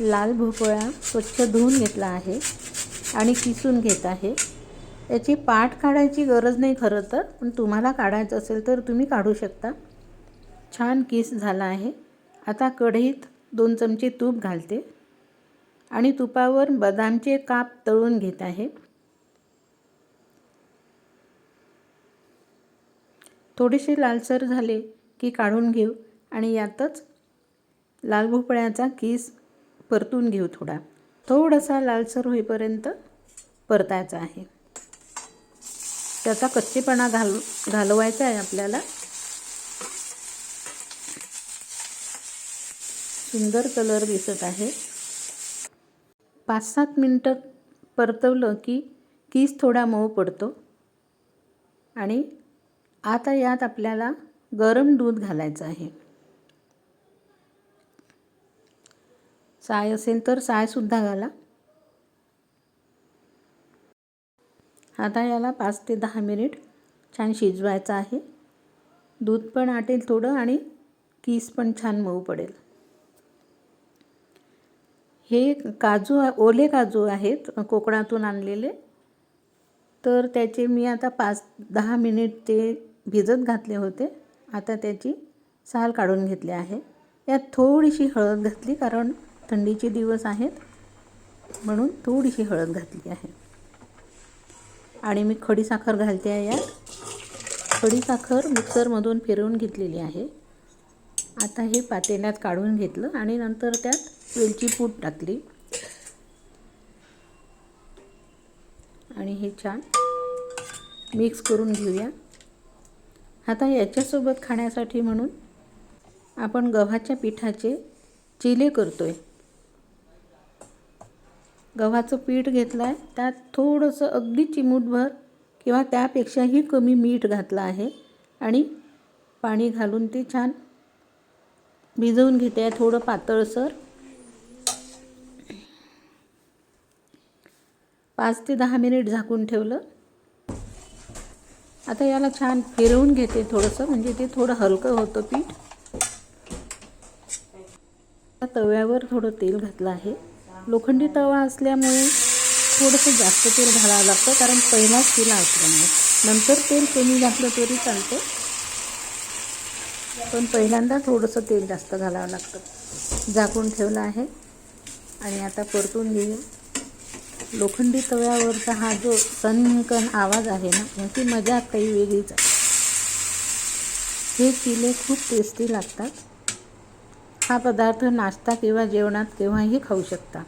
लाल भोपळा स्वच्छ धुवून घेतला आहे आणि किसून घेत आहे. याची पाठ काढायची गरज नाही खरं तर पण तुम्हाला काढायचं असेल तर तुम्ही काढू शकता. छान किस झाला आहे. आता कढईत दोन चमचे तूप घालते आणि तुपावर बदामचे काप तळून घेत आहे. थोडेसे लालसर झाले की काढून घेऊ आणि यातच लाल भोपळ्याचा किस परतून घेऊ थोडा. थोडासा लालसर होईपर्यंत परतायचा आहे. त्याचा कच्चेपणा घाल घालवायचा आहे आपल्याला. सुंदर कलर दिसत आहे. पाच सात मिनटं परतवलं की कीस थोडा मऊ पडतो. आणि आता यात आपल्याला गरम दूध घालायचं आहे. साय असेल तर सायसुद्धा घाला. आता याला पाच ते दहा मिनिट छान शिजवायचं आहे. दूध पण आटेल थोडं आणि कीस पण छान मऊ पडेल. हे काजू ओले काजू आहेत कोकणातून आणलेले. तर त्याचे मी आता पाच दहा मिनिट ते भिजत घातले होते. आता त्याची साल काढून घेतली आहे. यात थोडीशी हळद घातली कारण थंडीचे दिवस आहेत म्हणून थोडीशी हळद घातली आहे. आणि मी खडीसाखर घालते आहे यात. खडीसाखर मिक्सरमधून फिरवून घेतलेली आहे. आता हे पातेल्यात काढून घेतलं आणि नंतर त्यात वेलची पूड टाकली. आणि हे छान मिक्स करून घेऊया. आता याच्यासोबत खाण्यासाठी म्हणून आपण गव्हाच्या पिठाचे चिले करतो आहे गव्हाचं पीठ घेतलं आहे त्यात थोडंसं अगदी चिमूटभर किंवा त्यापेक्षाही कमी मीठ घातलं आहे. आणि पाणी घालून ते छान भिजवून घेते आहे थोडं पातळसर पाच ते दहा मिनिट झाकून ठेवलं. आता याला छान फिरवून घेते थोडंसं म्हणजे ते थोडं हलकं होतं पीठ. तव्यावर थोडं तेल घातलं आहे. लोखंडी तवा असल्यामुळे थोडंसं जास्त तेल घालावं लागतं कारण पहिलाच तेल असल्यामुळे नंतर तेल कमी घातलं तरी चालतं. पण पहिल्यांदा थोडंसं तेल जास्त घालावं लागतं. झाकून ठेवलं आहे. आणि आता परतून घेऊ लोखंडी तव्यावरचा हा जो सनकन आवाज आहे ना याची मजा काही वेगळीच आहे. हे चिले खूप टेस्टी लागतात. हा पदार्थ नाश्ता किंवा जेवणात केव्हाही खाऊ शकता.